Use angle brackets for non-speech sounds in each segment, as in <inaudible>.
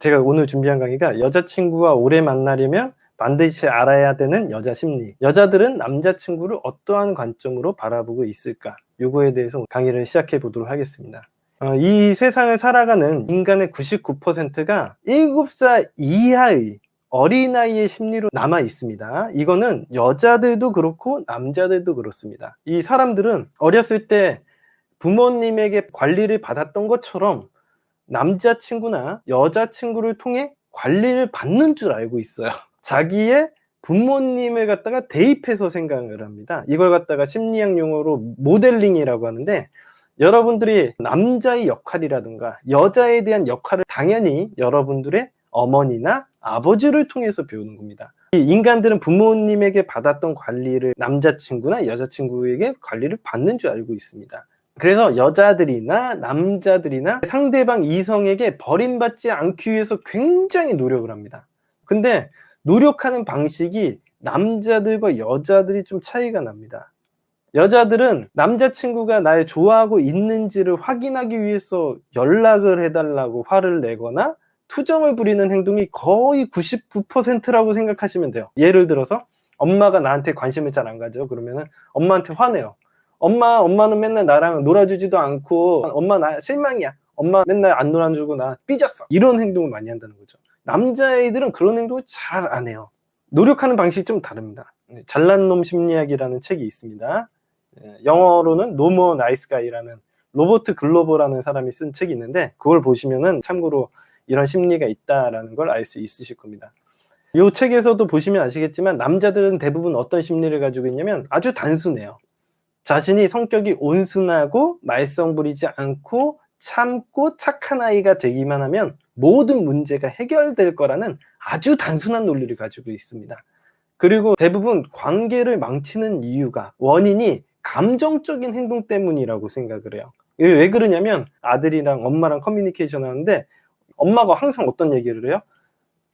제가 오늘 준비한 강의가 여자친구와 오래 만나려면 반드시 알아야 되는 여자 심리. 여자들은 남자친구를 어떠한 관점으로 바라보고 있을까? 요거에 대해서 강의를 시작해 보도록 하겠습니다. 어, 이 세상을 살아가는 인간의 99%가 7살 이하의 어린아이의 심리로 남아 있습니다. 이거는 여자들도 그렇고 남자들도 그렇습니다. 이 사람들은 어렸을 때 부모님에게 관리를 받았던 것처럼 남자친구나 여자친구를 통해 관리를 받는 줄 알고 있어요. <laughs> 자기의 부모님을 갖다가 대입해서 생각을 합니다. 이걸 갖다가 심리학 용어로 모델링이라고 하는데 여러분들이 남자의 역할이라든가 여자에 대한 역할을 당연히 여러분들의 어머니나 아버지를 통해서 배우는 겁니다. 이 인간들은 부모님에게 받았던 관리를 남자친구나 여자친구에게 관리를 받는 줄 알고 있습니다. 그래서 여자들이나 남자들이나 상대방 이성에게 버림받지 않기 위해서 굉장히 노력을 합니다. 근데 노력하는 방식이 남자들과 여자들이 좀 차이가 납니다. 여자들은 남자친구가 날 좋아하고 있는지를 확인하기 위해서 연락을 해달라고 화를 내거나 투정을 부리는 행동이 거의 99%라고 생각하시면 돼요. 예를 들어서 엄마가 나한테 관심을 잘 안 가져. 그러면은 엄마한테 화내요. 엄마, 엄마는 맨날 나랑 놀아주지도 않고 엄마 나 실망이야. 엄마 맨날 안 놀아주고 나 삐졌어. 이런 행동을 많이 한다는 거죠. 남자애들은 그런 행동을 잘 안 해요. 노력하는 방식이 좀 다릅니다. 네, 잘난 놈 심리학이라는 책이 있습니다. 예, 영어로는 노모 나이스 가이라는 로버트 글로버라는 사람이 쓴 책이 있는데 그걸 보시면은 참고로 이런 심리가 있다라는 걸 알 수 있으실 겁니다. 이 책에서도 보시면 아시겠지만 남자들은 대부분 어떤 심리를 가지고 있냐면 아주 단순해요. 자신이 성격이 온순하고 말썽 부리지 않고 참고 착한 아이가 되기만 하면 모든 문제가 해결될 거라는 아주 단순한 논리를 가지고 있습니다. 그리고 대부분 관계를 망치는 이유가 원인이 감정적인 행동 때문이라고 생각을 해요. 왜 그러냐면 아들이랑 엄마랑 커뮤니케이션 하는데 엄마가 항상 어떤 얘기를 해요?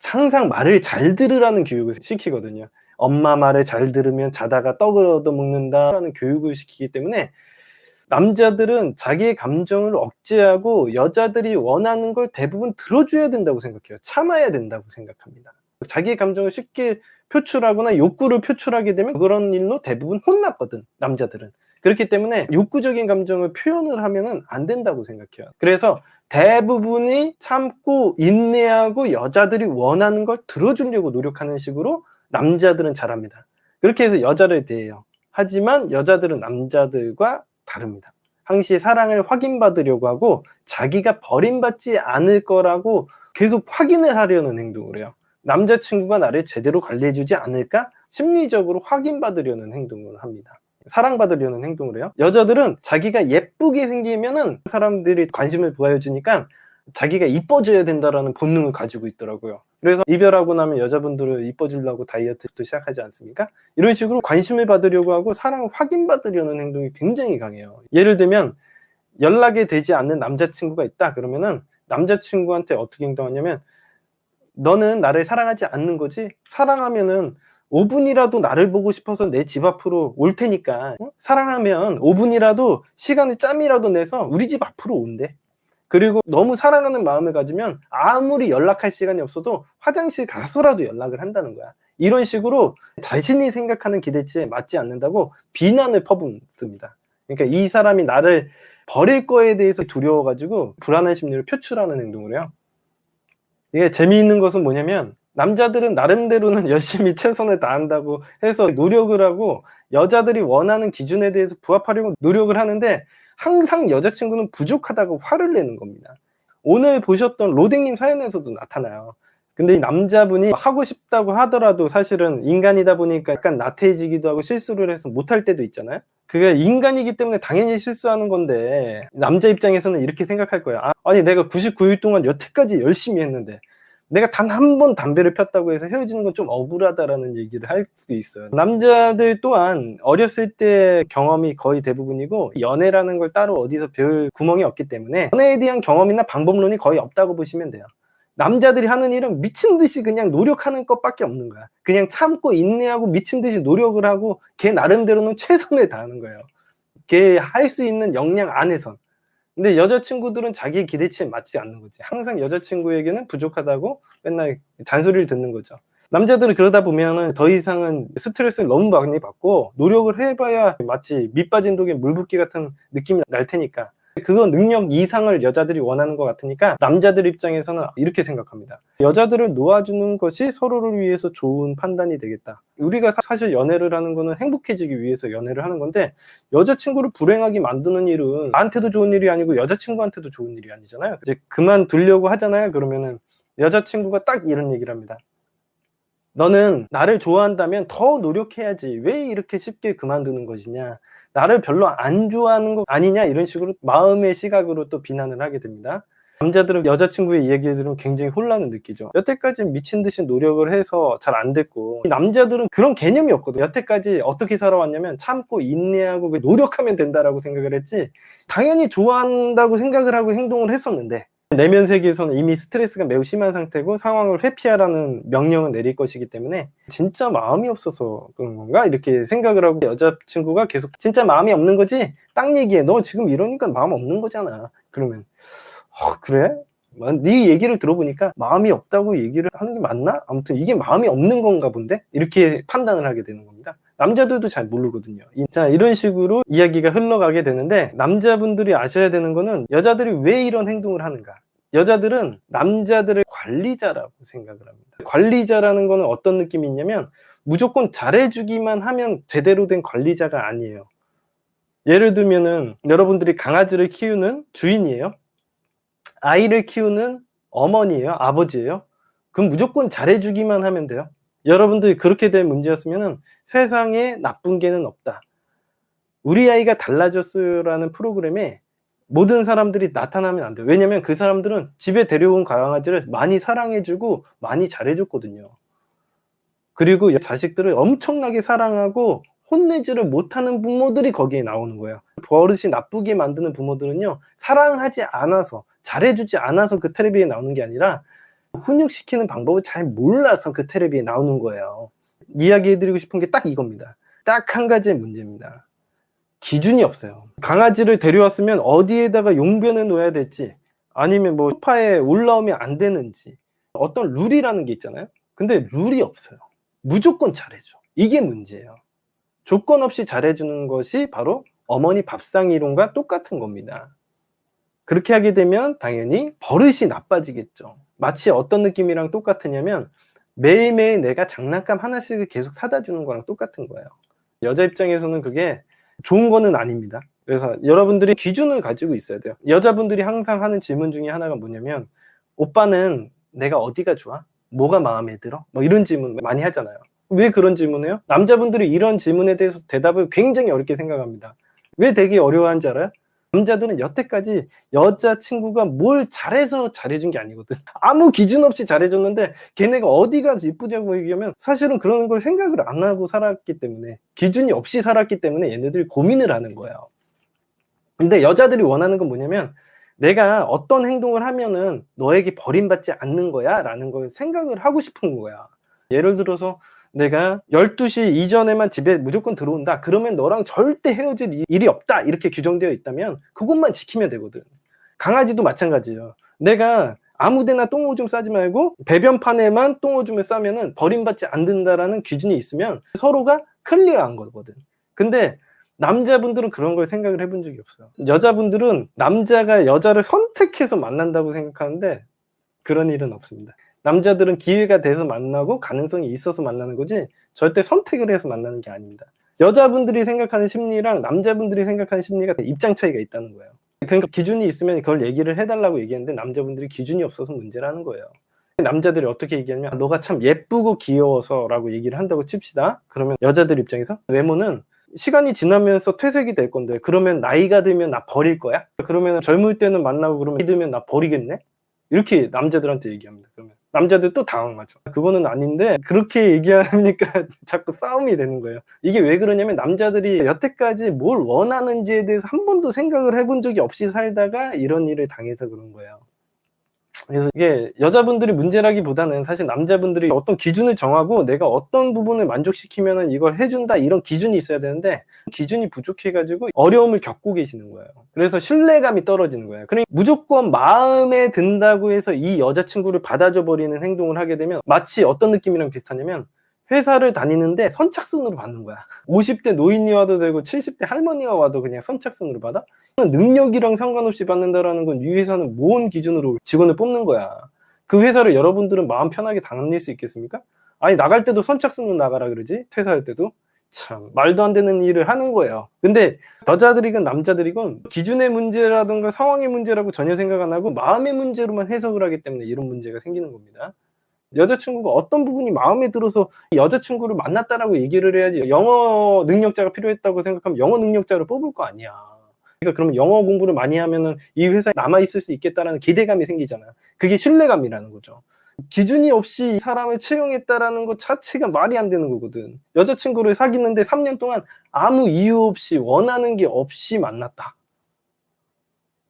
항상 말을 잘 들으라는 교육을 시키거든요. 엄마 말을 잘 들으면 자다가 떡을 얻어 먹는다라는 교육을 시키기 때문에 남자들은 자기의 감정을 억제하고 여자들이 원하는 걸 대부분 들어줘야 된다고 생각해요. 참아야 된다고 생각합니다. 자기의 감정을 쉽게 표출하거나 욕구를 표출하게 되면 그런 일로 대부분 혼났거든, 남자들은. 그렇기 때문에 욕구적인 감정을 표현을 하면은 안 된다고 생각해요. 그래서 대부분이 참고 인내하고 여자들이 원하는 걸 들어주려고 노력하는 식으로 남자들은 잘합니다. 그렇게 해서 여자를 대해요. 하지만 여자들은 남자들과 다릅니다. 항시 사랑을 확인받으려고 하고 자기가 버림받지 않을 거라고 계속 확인을 하려는 행동을 해요. 남자친구가 나를 제대로 관리해주지 않을까? 심리적으로 확인받으려는 행동을 합니다. 사랑받으려는 행동을 해요. 여자들은 자기가 예쁘게 생기면은 사람들이 관심을 보여주니까 자기가 이뻐져야 된다라는 본능을 가지고 있더라고요. 그래서 이별하고 나면 여자분들은 이뻐지려고 다이어트도 시작하지 않습니까? 이런 식으로 관심을 받으려고 하고 사랑을 확인받으려는 행동이 굉장히 강해요. 예를 들면 연락이 되지 않는 남자친구가 있다 그러면은 남자친구한테 어떻게 행동하냐면 너는 나를 사랑하지 않는 거지? 사랑하면은 5분이라도 나를 보고 싶어서 내 집 앞으로 올 테니까 어? 사랑하면 5분이라도 시간을 짬이라도 내서 우리 집 앞으로 온대. 그리고 너무 사랑하는 마음을 가지면 아무리 연락할 시간이 없어도 화장실 가서라도 연락을 한다는 거야. 이런 식으로 자신이 생각하는 기대치에 맞지 않는다고 비난을 퍼붓습니다. 그러니까 이 사람이 나를 버릴 거에 대해서 두려워가지고 불안한 심리를 표출하는 행동을 해요. 이게 재미있는 것은 뭐냐면 남자들은 나름대로는 <laughs> 열심히 최선을 다한다고 해서 노력을 하고 여자들이 원하는 기준에 대해서 부합하려고 노력을 하는데 항상 여자친구는 부족하다고 화를 내는 겁니다. 오늘 보셨던 로댕님 사연에서도 나타나요. 근데 이 남자분이 하고 싶다고 하더라도 사실은 인간이다 보니까 약간 나태해지기도 하고 실수를 해서 못할 때도 있잖아요. 그게 인간이기 때문에 당연히 실수하는 건데 남자 입장에서는 이렇게 생각할 거예요. 아, 아니 내가 99일 동안 여태까지 열심히 했는데 내가 단 한 번 담배를 폈다고 해서 헤어지는 건 좀 억울하다라는 얘기를 할 수도 있어요. 남자들 또한 어렸을 때 경험이 거의 대부분이고 연애라는 걸 따로 어디서 배울 구멍이 없기 때문에 연애에 대한 경험이나 방법론이 거의 없다고 보시면 돼요. 남자들이 하는 일은 미친 듯이 그냥 노력하는 것밖에 없는 거야. 그냥 참고 인내하고 미친 듯이 노력을 하고 걔 나름대로는 최선을 다하는 거예요. 걔 할 수 있는 역량 안에선. 근데 여자친구들은 자기 기대치에 맞지 않는 거지. 항상 여자친구에게는 부족하다고 맨날 잔소리를 듣는 거죠. 남자들은 그러다 보면은 더 이상은 스트레스를 너무 많이 받고 노력을 해봐야 마치 밑 빠진 독에 물 붓기 같은 느낌이 날 테니까 그거 능력 이상을 여자들이 원하는 것 같으니까 남자들 입장에서는 이렇게 생각합니다. 여자들을 놓아주는 것이 서로를 위해서 좋은 판단이 되겠다. 우리가 사- 사실 연애를 하는 거는 행복해지기 위해서 연애를 하는 건데 여자친구를 불행하게 만드는 일은 나한테도 좋은 일이 아니고 여자친구한테도 좋은 일이 아니잖아요. 이제 그만두려고 하잖아요. 그러면은 여자친구가 딱 이런 얘기를 합니다. 너는 나를 좋아한다면 더 노력해야지. 왜 이렇게 쉽게 그만두는 것이냐. 나를 별로 안 좋아하는 거 아니냐. 이런 식으로 마음의 시각으로 또 비난을 하게 됩니다. 남자들은 여자친구의 이야기를 들으면 굉장히 혼란을 느끼죠. 여태까지 미친 듯이 노력을 해서 잘 안 됐고, 이 남자들은 그런 개념이 없거든요. 여태까지 어떻게 살아왔냐면 참고 인내하고 그 노력하면 된다라고 생각을 했지, 당연히 좋아한다고 생각을 하고 행동을 했었는데, 내면 세계에서는 이미 스트레스가 매우 심한 상태고 상황을 회피하라는 명령을 내릴 것이기 때문에 진짜 마음이 없어서 그런 건가 이렇게 생각을 하고 여자친구가 계속 진짜 마음이 없는 거지 딱 얘기해 너 지금 이러니까 마음 없는 거잖아 그러면 어, 그래? 네 얘기를 들어보니까 마음이 없다고 얘기를 하는 게 맞나? 아무튼 이게 마음이 없는 건가 본데? 이렇게 판단을 하게 되는 겁니다. 남자들도 잘 모르거든요. 이- 자, 이런 식으로 이야기가 흘러가게 되는데, 남자분들이 아셔야 되는 거는 여자들이 왜 이런 행동을 하는가? 여자들은 남자들을 관리자라고 생각을 합니다. 관리자라는 거는 어떤 느낌이 있냐면, 무조건 잘해주기만 하면 제대로 된 관리자가 아니에요. 예를 들면은, 여러분들이 강아지를 키우는 주인이에요. 아이를 키우는 어머니예요, 아버지예요. 그럼 무조건 잘해주기만 하면 돼요. 여러분들이 그렇게 된 문제였으면은 세상에 나쁜 개는 없다. 우리 아이가 달라졌어요라는 프로그램에 모든 사람들이 나타나면 안 돼요. 왜냐면 그 사람들은 집에 데려온 강아지를 많이 사랑해주고 많이 잘해줬거든요. 그리고 이 자식들을 엄청나게 사랑하고 혼내지를 못하는 부모들이 거기에 나오는 거예요. 버릇이 나쁘게 만드는 부모들은요, 사랑하지 않아서, 잘해주지 않아서 그 텔레비에 나오는 게 아니라, 훈육시키는 방법을 잘 몰라서 그 텔레비에 나오는 거예요. 이야기해드리고 싶은 게 딱 이겁니다. 딱 한 가지의 문제입니다. 기준이 없어요. 강아지를 데려왔으면 어디에다가 용변을 놓아야 될지, 아니면 뭐 소파에 올라오면 안 되는지, 어떤 룰이라는 게 있잖아요. 근데 룰이 없어요. 무조건 잘해줘. 이게 문제예요. 조건 없이 잘해주는 것이 바로 어머니 밥상 이론과 똑같은 겁니다. 그렇게 하게 되면 당연히 버릇이 나빠지겠죠. 마치 어떤 느낌이랑 똑같으냐면 매일매일 내가 장난감 하나씩을 계속 사다 주는 거랑 똑같은 거예요. 여자 입장에서는 그게 좋은 거는 아닙니다. 그래서 여러분들이 기준을 가지고 있어야 돼요. 여자분들이 항상 하는 질문 중에 하나가 뭐냐면 오빠는 내가 어디가 좋아? 뭐가 마음에 들어? 뭐 이런 질문 많이 하잖아요. 왜 그런 질문해요? 남자분들이 이런 질문에 대해서 대답을 굉장히 어렵게 생각합니다. 왜 되게 어려워하는지 알아요? 남자들은 여태까지 여자친구가 뭘 잘해서 잘해준 게 아니거든. 아무 기준 없이 잘해줬는데 걔네가 어디가 이쁘냐고 얘기하면 사실은 그런 걸 생각을 안 하고 살았기 때문에 기준이 없이 살았기 때문에 얘네들이 고민을 하는 거예요. 근데 여자들이 원하는 건 뭐냐면 내가 어떤 행동을 하면은 너에게 버림받지 않는 거야 라는 걸 생각을 하고 싶은 거야. 예를 들어서 내가 12시 이전에만 집에 무조건 들어온다. 그러면 너랑 절대 헤어질 일- 일이 없다. 이렇게 규정되어 있다면 그것만 지키면 되거든. 강아지도 마찬가지예요. 내가 아무데나 똥오줌 싸지 말고 배변판에만 똥오줌을 싸면은 버림받지 않는다라는 기준이 있으면 서로가 클리어한 거거든. 근데 남자분들은 그런 걸 생각을 해본 적이 없어요. 여자분들은 남자가 여자를 선택해서 만난다고 생각하는데 그런 일은 없습니다. 남자들은 기회가 돼서 만나고 가능성이 있어서 만나는 거지 절대 선택을 해서 만나는 게 아닙니다. 여자분들이 생각하는 심리랑 남자분들이 생각하는 심리가 입장 차이가 있다는 거예요. 그러니까 기준이 있으면 그걸 얘기를 해달라고 얘기했는데 남자분들이 기준이 없어서 문제라는 거예요. 남자들이 어떻게 얘기하냐면 아, 너가 참 예쁘고 귀여워서라고 얘기를 한다고 칩시다. 그러면 여자들 입장에서 외모는 시간이 지나면서 퇴색이 될 건데 그러면 나이가 들면 나 버릴 거야? 그러면 젊을 때는 만나고 그러면 나이 들면 나 버리겠네? 이렇게 남자들한테 얘기합니다. 그러면 남자들 또 당황하죠. 그거는 아닌데 그렇게 <laughs> 얘기하니까 자꾸 싸움이 되는 거예요. 이게 왜 그러냐면 남자들이 여태까지 뭘 원하는지에 대해서 한 번도 생각을 해본 적이 없이 살다가 이런 일을 당해서 그런 거예요. 그래서 이게 여자분들이 문제라기보다는 사실 남자분들이 어떤 기준을 정하고 내가 어떤 부분을 만족시키면은 이걸 해준다 이런 기준이 있어야 되는데 기준이 부족해가지고 어려움을 겪고 계시는 거예요. 그래서 신뢰감이 떨어지는 거예요. 그러니까 무조건 마음에 든다고 해서 이 여자친구를 받아줘 버리는 행동을 하게 되면 마치 어떤 느낌이랑 비슷하냐면 회사를 다니는데 선착순으로 받는 거야. 50대 노인이 와도 되고 70대 할머니가 와도 그냥 선착순으로 받아? 능력이랑 상관없이 받는다라는 건 이 회사는 뭔 기준으로 직원을 뽑는 거야. 그 회사를 여러분들은 마음 편하게 다닐 수 있겠습니까? 아니 나갈 때도 선착순으로 나가라 그러지 퇴사할 때도 참 말도 안 되는 일을 하는 거예요. 근데 여자들이건 남자들이건 기준의 문제라든가 상황의 문제라고 전혀 생각 안 하고 마음의 문제로만 해석을 하기 때문에 이런 문제가 생기는 겁니다. 여자친구가 어떤 부분이 마음에 들어서 여자친구를 만났다라고 얘기를 해야지 영어 능력자가 필요했다고 생각하면 영어 능력자를 뽑을 거 아니야. 그러니까 그러면 영어 공부를 많이 하면은 이 회사에 남아 있을 수 있겠다라는 기대감이 생기잖아. 그게 신뢰감이라는 거죠. 기준이 없이 사람을 채용했다라는 것 자체가 말이 안 되는 거거든. 여자친구를 사귀는데 3년 동안 아무 이유 없이 원하는 게 없이 만났다.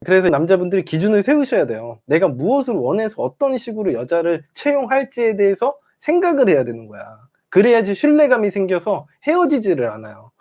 그래서 남자분들이 기준을 세우셔야 돼요. 내가 무엇을 원해서 어떤 식으로 여자를 채용할지에 대해서 생각을 해야 되는 거야. 그래야지 신뢰감이 생겨서 헤어지지를 않아요.